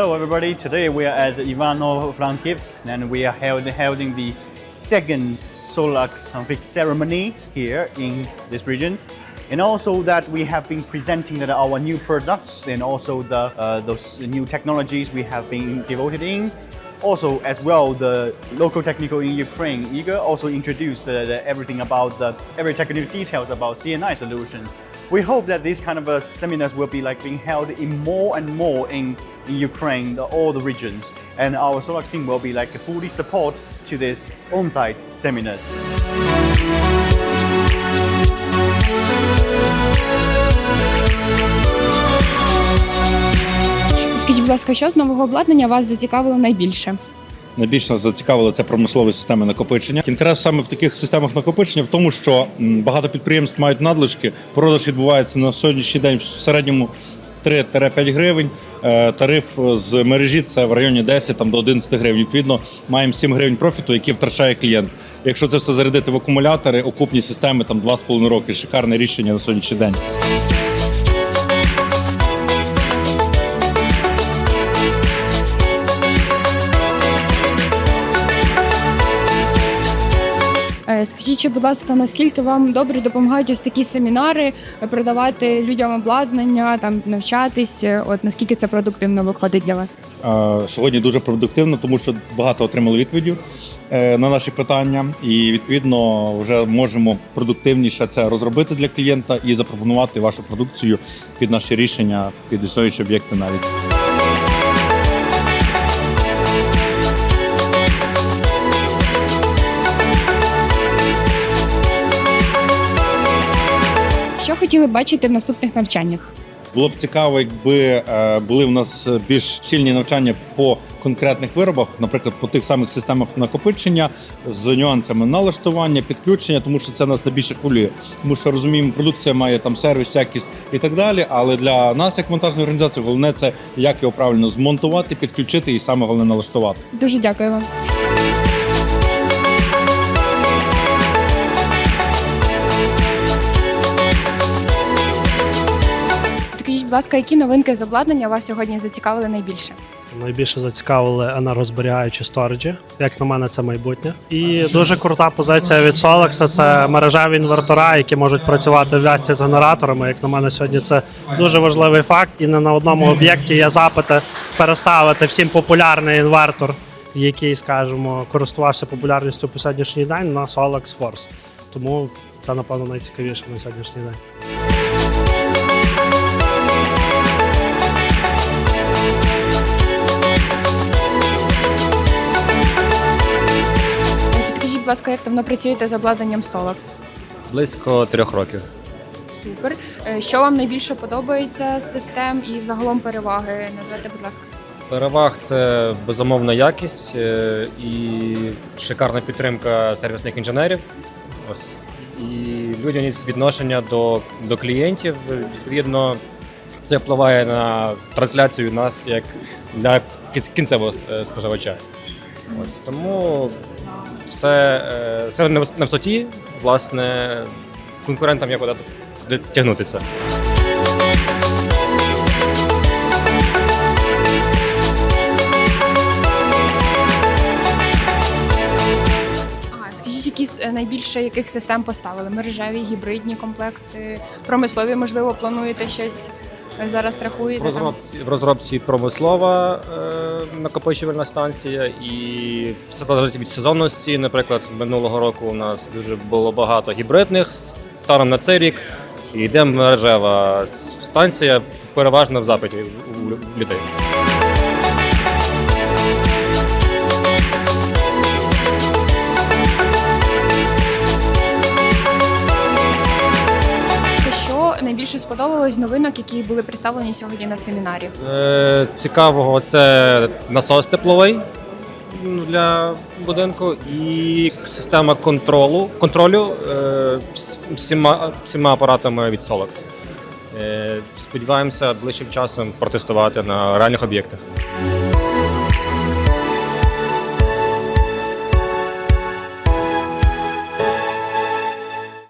everybody. Today we are at Ivano-Frankivsk and we are held, holding the second Solax Fix ceremony here in this region. And also that we have been presenting our new products and also the uh, those new technologies we have been devoted in. Also, as well, the local technical in Ukraine, Igor, also introduced the, the everything about the every technical details about CNI solutions We hope that these kind of uh, seminars will be like being held in more and more in, in Ukraine, the, all the regions, and our Solax team will be like fully support to these on-site seminars. Скажіть, будь ласка, що з нового обладнання вас зацікавило найбільше? Найбільше нас зацікавило це промислові системи накопичення. Інтерес саме в таких системах накопичення в тому, що багато підприємств мають надлишки. Продаж відбувається на сьогоднішній день в середньому 3-5 гривень. Е, Тариф з мережі це в районі 10 там, до 11 гривень. Відповідно, маємо 7 гривень профіту, який втрачає клієнт. Якщо це все зарядити в акумулятори, окупні системи там 2,5 роки. Шикарне рішення на сьогоднішній день. Скажіть, будь ласка, наскільки вам добре допомагають ось такі семінари е, продавати людям обладнання, там навчатись? Е, От наскільки це продуктивно виходить для вас? Е, Сьогодні дуже продуктивно, тому що багато отримали відповідів е, на наші питання, і відповідно вже можемо продуктивніше це розробити для клієнта і запропонувати вашу продукцію під наші рішення, під існуючі об'єкти навіть. Хотіли бачити в наступних навчаннях? Було б цікаво, якби е, були в нас більш щільні навчання по конкретних виробах, наприклад, по тих самих системах накопичення з нюансами налаштування, підключення, тому що це нас найбільше хвилює. Тому що розуміємо, продукція має там сервіс, якість і так далі. Але для нас, як монтажної організації, головне це як його правильно змонтувати, підключити і саме головне налаштувати. Дуже дякую вам. Будь ласка, які новинки з обладнання вас сьогодні зацікавили найбільше? Найбільше зацікавили енергозберігаючі сториджі. Як на мене, це майбутнє. І дуже крута позиція від Solex – це мережеві інвертора, які можуть працювати в в'язці з генераторами. Як на мене, сьогодні це дуже важливий факт. І не на одному об'єкті є запити переставити всім популярний інвертор, який, скажімо, користувався популярністю по сьогоднішній день на Solex Force. Тому це напевно найцікавіше на сьогоднішній день. Ласка, як давно працюєте з обладнанням Solax? Близько трьох років. Супер. Е, Що вам найбільше подобається з систем і взагалом переваги? Назвете, будь ласка. Переваг це безумовна якість е, і шикарна підтримка сервісних інженерів. Ось. І людяність відношення до, до клієнтів. Відповідно, це впливає на трансляцію нас як для кінцевого е, споживача. Ось тому все, е, все на висоті, власне, конкурентам є куди тягнутися. А скажіть, які з- е, найбільше яких систем поставили? Мережеві, гібридні комплекти, промислові, можливо, плануєте щось зараз рахуєте? В розробці, в розробці промислова е, накопичувальна станція, і все залежить від сезонності. Наприклад, минулого року у нас дуже було багато гібридних. Станом на цей рік йде мережева станція, переважно в запиті у людей. Найбільше сподобалось новинок, які були представлені сьогодні на семінарі? Е, цікавого це насос тепловий для будинку і система контролю, контролю е, всіма, всіма апаратами від Solex. Е, сподіваємося ближчим часом протестувати на реальних об'єктах.